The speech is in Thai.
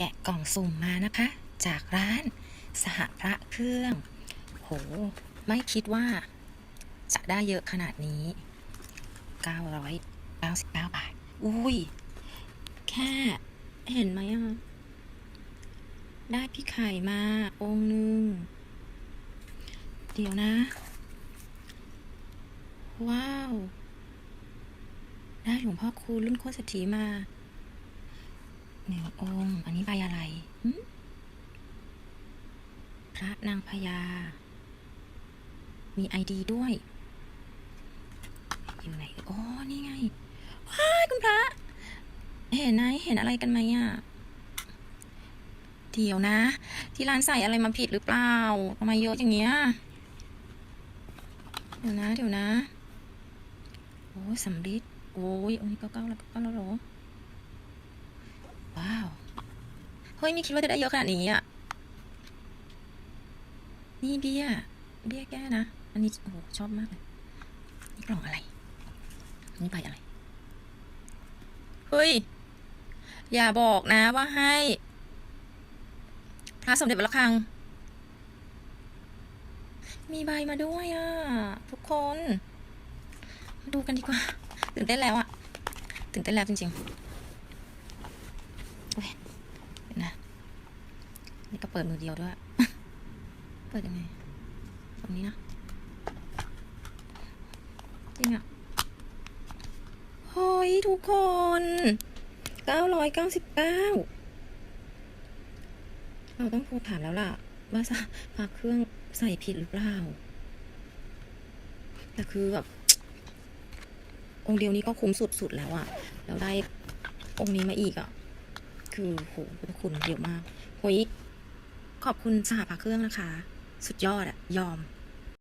แกะกล่องสุ่มมานะคะ จากร้านสหพระเครื่อง โห ไม่คิดว่า จะได้เยอะขนาดนี้ 999 บาท อุ้ย แค่เห็นไหมอะ ได้พี่ไข่มาองค์หนึ่ง เดี๋ยวนะ ว้าว ได้หลวงพ่อคูณรุ่นโคตรเศรษฐีมา หนึ่งองค์ อันนี้ใบอะไรหึพระนางพญา มีไอดีด้วย อยู่ไหนอ๋อนี่ไง ว้าคุณพระ เห็นไหมเห็นอะไรกันไหมอะ เดี๋ยวนะ ที่ร้านใส่อะไรมาผิดหรือเปล่าทำไมเยอะอย่างเงี้ย เดี๋ยวนะ เดี๋ยวนะ โอ้ยสำริดโอ้ยองค์นี้ก็เก้าแล้วก็เก้าแล้วเหรอ ว้าว เฮ้ยไม่คิดว่าจะได้เยอะขนาดนี้อะ นี่เบี้ย เบี้ยแก้นะ อันนี้โอ้โหชอบมากเลย นี่กล่องอะไร นี่ใบอะไร เฮ้ย อย่าบอกนะว่าให้ พระสมเด็จวัดระฆัง มีใบมาด้วยอะ ทุกคน มาดูกันดีกว่า ตื่นเต้นแล้วอะ ตื่นเต้นแล้วจริงๆเว้ยเดี๋ยวนะ นี่ก็เปิดมือเดียวด้วย เปิดยังไง ตรงนี้นะ จริงอะเฮ้ยทุกคนเก้าร้อยเก้าสิบเก้าเราต้องโทรถามแล้วล่ะ ว่าฝากเครื่องใส่ผิดหรือเปล่า แต่คือแบบองค์เดียวนี้ก็คุ้มสุดๆแล้วอะแล้วได้องค์นี้มาอีกอะคือโหเป็นคุณเยอะมากโหย ขอบคุณสหภาเครื่องนะคะ สุดยอดอะยอม